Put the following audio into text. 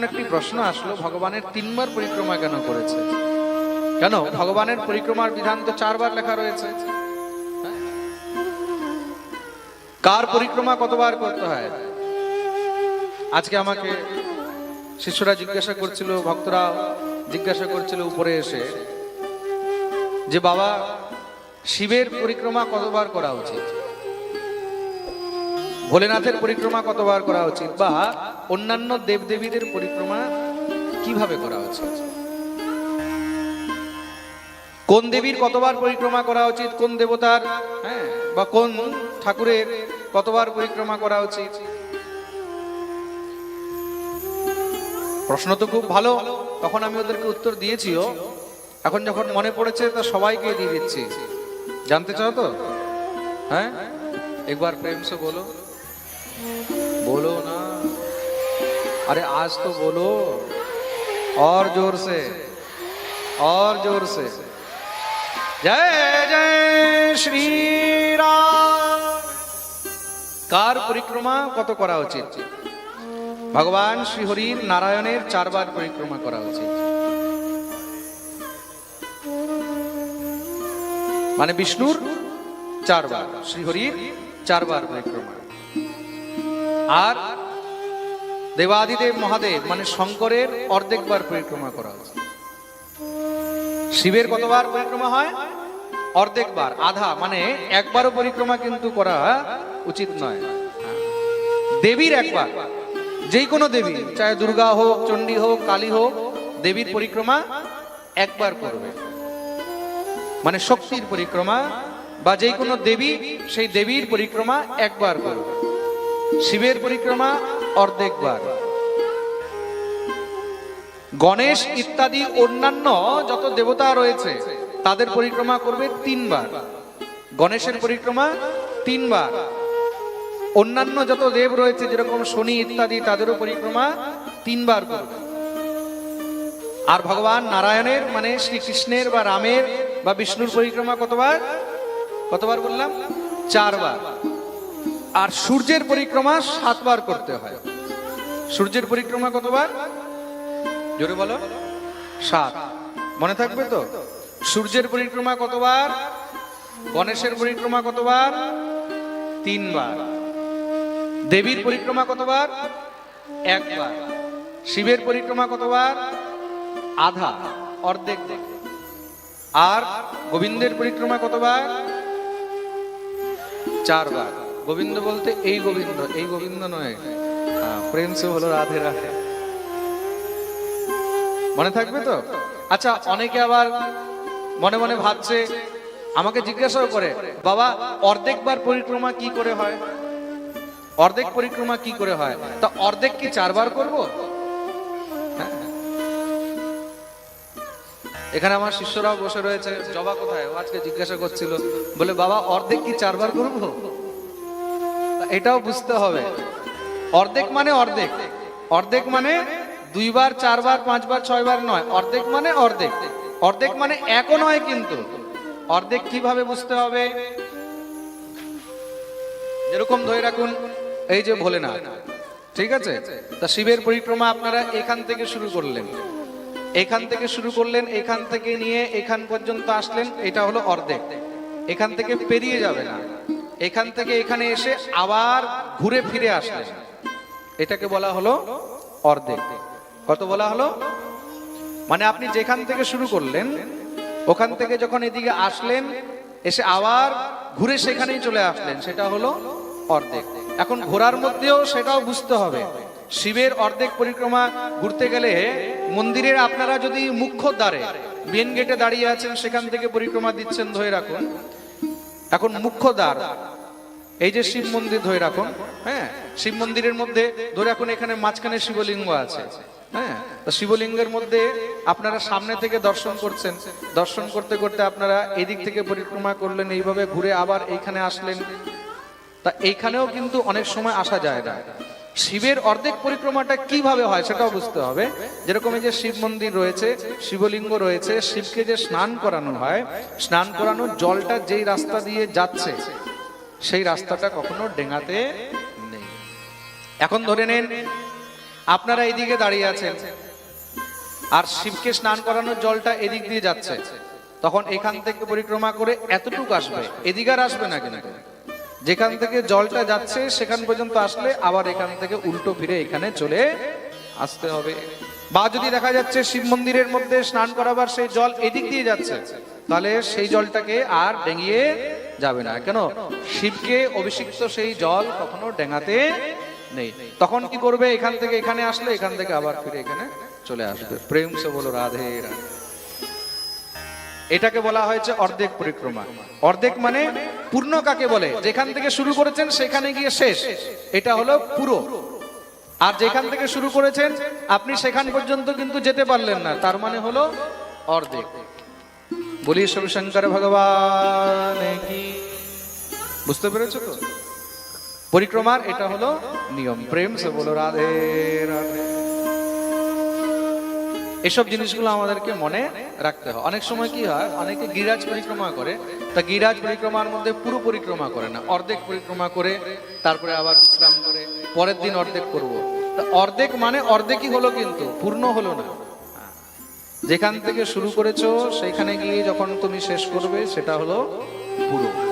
এখন একটি প্রশ্ন আসলো, ভগবানের তিনবার পরিক্রমা কেন করেছে? কেন? ভগবানের পরিক্রমার বিধান তো চারবার লেখা রয়েছে। কার পরিক্রমা কতবার করতে হয়? আজকে আমাকে শিষ্যরা জিজ্ঞাসা করছিল, ভক্তরা জিজ্ঞাসা করছিল উপরে এসে যে, বাবা, শিবের পরিক্রমা কতবার করা উচিত? ভোলেনাথের পরিক্রমা কতবার করা উচিত বা অন্যান্য দেবদেবীদের পরিক্রমা কীভাবে করা উচিত? কোন দেবীর কতবার পরিক্রমা করা উচিত? কোন দেবতার হ্যাঁ বা কোন ঠাকুরের কতবার পরিক্রমা করা উচিত? প্রশ্ন তো খুব ভালো। তখন আমি ওদেরকে উত্তর দিয়েছিও। এখন যখন মনে পড়েছে, তা সবাইকে দিয়ে দিচ্ছি। জানতে চাও তো? হ্যাঁ? একবার প্রেম সে বলো। बोलो ना अरे आज तो बोलो और जोर से और जोर से जय जय श्री রাম কার পরিক্রমা কত করা উচিত ভগবান শ্রীহরির নারায়ণের চারবার পরিক্রমা করা উচিত মানে বিষ্ণুর চারবার শ্রীহরির চারবার পরিক্রমা আর দেবাদিদেব মহাদেব মানে শঙ্করের অর্ধেকবার পরিক্রমা করা উচিত শিবের কতবার পরিক্রমা হয়? অর্ধেকবার, আধা মানে একবারও পরিক্রমা কিন্তু করা উচিত নয়। দেবীর একবার, যেই কোনো দেবী চাहे দুর্গা হোক, চণ্ডী হোক, কালী হোক, দেবীর পরিক্রমা একবার করবে। মানে শক্তির পরিক্রমা বা যেই কোনো দেবী, সেই দেবীর পরিক্রমা একবার করবে। শিবের পরিক্রমা অর্ধেকবার গণেশ ইত্যাদি অন্যান্য যত দেবতা রয়েছে, তাদের পরিক্রমা করবে তিনবার। গণেশের পরিক্রমা তিনবার। অন্যান্য যত দেব রয়েছে, যেরকম শনি ইত্যাদি, তাদেরও পরিক্রমা তিনবার করবে। আর ভগবান নারায়ণের মানে শ্রীকৃষ্ণের বা রামের বা বিষ্ণুর পরিক্রমা কতবার? কতবার বললাম? চারবার। আর সূর্যের পরিক্রমা সাতবার করতে হয়। সূর্যের পরিক্রমা কতবার? জোরে বলো। সাত। মনে থাকবে তো? সূর্যের পরিক্রমা কতবার? গণেশের পরিক্রমা কতবার? তিনবার। দেবীর পরিক্রমা কতবার? একবার। শিবের পরিক্রমা কতবার? আধা। অর্ধেক আর গোবিন্দের পরিক্রমা কতবার? চারবার। গোবিন্দ বলতে এই গোবিন্দ এই গোবিন্দ নয়। প্রেম সে হলো রাধে রাধে। মনে থাকবে তো? আচ্ছা অনেকে আবার মনে মনে ভাবছে, আমাকে জিজ্ঞাসাও করে, বাবা অর্ধেকবার পরিক্রমা কি করে হয়? অর্ধেক পরিক্রমা কি করে হয়? তা অর্ধেক কি চারবার করব? হ্যাঁ। এখানে আমার শিষ্যরাও বসে রয়েছে, জবা কোথায়? ও আজকে জিজ্ঞাসা করছিল, বলে, বাবা, অর্ধেক কি চারবার করব? এটাও বুঝতে হবে। অর্ধেক মানে অর্ধেক। অর্ধেক মানে দুইবার, চারবার, পাঁচবার, ছয়বার নয়। অর্ধেক মানে অর্ধেক। অর্ধেক মানে একও নয় কিন্তু। অর্ধেক কীভাবে বুঝতে হবে? যেরকম ধরে রাখুন, এই যে ভোলেনাথ। ঠিক আছে? তা শিবের পরিক্রমা আপনারা এখান থেকে শুরু করলেন। এখান থেকে শুরু করলেন, এখান থেকে নিয়ে এখান পর্যন্ত আসলেন, এটা হলো অর্ধেক। এখান থেকে পেরিয়ে যাবে না। এখান থেকে এখানে এসে আবার ঘুরে ফিরে আসলেন। এটাকে বলা হলো অর্ধেক। কত বলা হলো? মানে আপনি যেখান থেকে শুরু করলেন, ওখান থেকে যখন এদিকে আসলেন, এসে আবার ঘুরে সেখানেই চলে আসলেন, সেটা হলো অর্ধেক। এখন ঘোরার মধ্যেও সেটাও বুঝতে হবে। শিবের অর্ধেক পরিক্রমা ঘুরতে গেলে মন্দিরের আপনারা যদি মুখ্য দ্বারে মেন গেটে দাঁড়িয়ে আছেন, সেখান থেকে পরিক্রমা দিচ্ছেন, ধরে রাখুন। এখন মুখ্য দ্বার এই যে শিব মন্দির ধরে রাখুন হ্যাঁ? শিব মন্দিরের মধ্যে ধরে রাখুন, এখানে মাঝখানে শিবলিঙ্গ আছে হ্যাঁ? শিবলিঙ্গের মধ্যে আপনারা সামনে থেকে দর্শন করছেন। দর্শন করতে করতে আপনারা এদিক থেকে পরিক্রমা করলেন, এইভাবে ঘুরে আবার এইখানে আসলেন। তা এইখানেও কিন্তু অনেক সময় আসা যায় না। শিবের অর্ধেক পরিক্রমাটা কীভাবে হয় সেটাও বুঝতে হবে। যেরকম এই যে শিব মন্দির রয়েছে, শিবলিঙ্গ রয়েছে, শিবকে যে স্নান করানো হয়, স্নান করানোর জলটা যেই রাস্তা দিয়ে যাচ্ছে সেই রাস্তাটা কখনো ডেঙাতে নেই। এখন ধরে নেন, আপনারা এইদিকে দাঁড়িয়ে আছেন আর শিবকে স্নান করানোর জলটা এদিক দিয়ে যাচ্ছে। তখন এখান থেকে পরিক্রমা করে এতটুকু আসবে, এদিকে আর আসবে না কিন্তু। যেখান থেকে জলটা যাচ্ছে সেখান পর্যন্ত আসলে আবার এখান থেকে উল্টো ফিরে এখানে চলে আসতে হবে। বা যদি দেখা যাচ্ছে শিব মন্দিরের মধ্যে স্নান করাবার সেই জল এদিক দিয়ে যাচ্ছে, তাহলে সেই জলটাকে আর ডেঙিয়ে যাবে না। কেন? শিবকে অভিষিক্ত সেই জল কখনো ডেঙাতে নেই। তখন কি করবে? এখান থেকে এখানে আসলে এখান থেকে আবার ফিরে এখানে চলে আসবে। প্রেম সে বলো, রাধে রাধে। এটাকে বলা হয়েছে অর্ধেক পরিক্রমা। অর্ধেক মানে পূর্ণ কাকে বলে? যেখান থেকে শুরু করেছেন সেখানে গিয়ে শেষ। এটা হলো পুরো। আর যেখান থেকে শুরু করেছেন, আপনি সেখান পর্যন্ত কিন্তু যেতে পারলেন না। তার মানে হলো অর্ধেক। বলি শিবশঙ্কর ভগবান বুঝতে পেরেছ তো? পরিক্রমার এটা হলো নিয়ম। প্রেম সে বলো, রাধে রাধে। এসব জিনিসগুলো আমাদেরকে মনে রাখতে হয়। অনেক সময় কি হয়, অনেকে গিরাজ পরিক্রমা করে, তা গিরাজ পরিক্রমার মধ্যে পুরো পরিক্রমা করে না। অর্ধেক পরিক্রমা করে, তারপরে আবার বিশ্রাম করে, পরের দিন অর্ধেক করব। তা অর্ধেক মানে অর্ধেকই হলো কিন্তু, পূর্ণ হলো না। যেখান থেকে শুরু করেছ সেখানে গিয়ে যখন তুমি শেষ করবে সেটা হলো পুরো